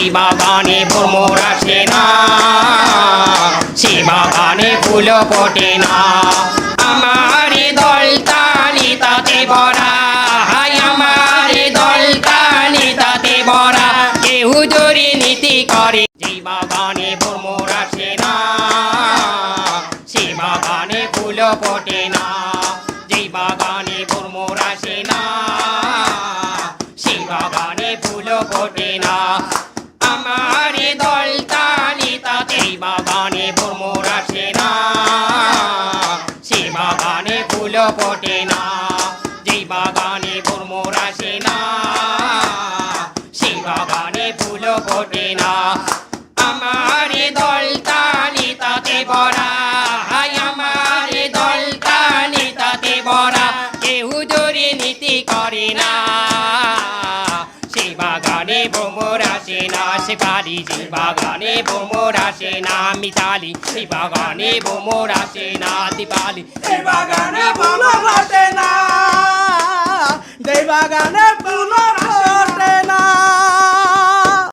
যে বাগানে ভ্রমর না। সে ফুল ফোটে না। আমার দল তালি তাতে ভরা। হাই আমার দল তালি তাতে ভরা। কেউ জোরে নীতি করে। যে বাগানে ভ্রমর না। সে ফুল ফোটে না। না। সে ফুল ফোটে না। বাগানে ভ্রমর আসে না। সে বাগানে ফুল ফোটে না। যে বাগানে ভ্রমর আসে না সে বাগানে ফুল ফোটে না। আমার দল তালি তাতে হাই আমার দল তালি তাতে ভরা। কেউ জোরে নীতি ভ্রমর আসে না সে পারি, যে বাগানে ভ্রমর আসে না মিতালি সে বাগানে ভ্রমর আসে না দিপালি এই বাগানে ফুল ফোটে না এই বাগানে ফুল ফোটে